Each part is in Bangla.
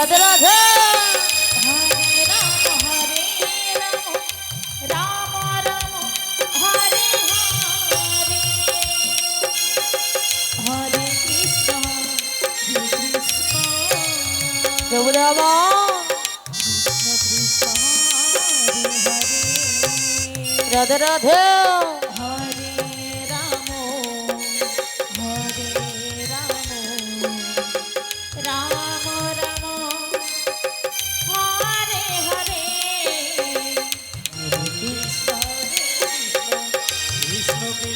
হরে হরে রাধে রাধে।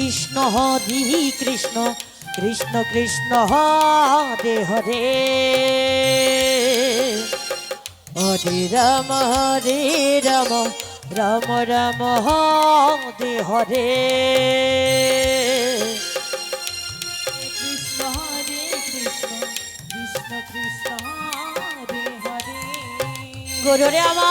কৃষ্ণ হরে কৃষ্ণ কৃষ্ণ কৃষ্ণ হরে হরে। হরে রাম হরে রাম রাম রাম হরে হরে। কৃষ্ণ কৃষ্ণ কৃষ্ণ কৃষ্ণ হরে হরে। গুরু রামা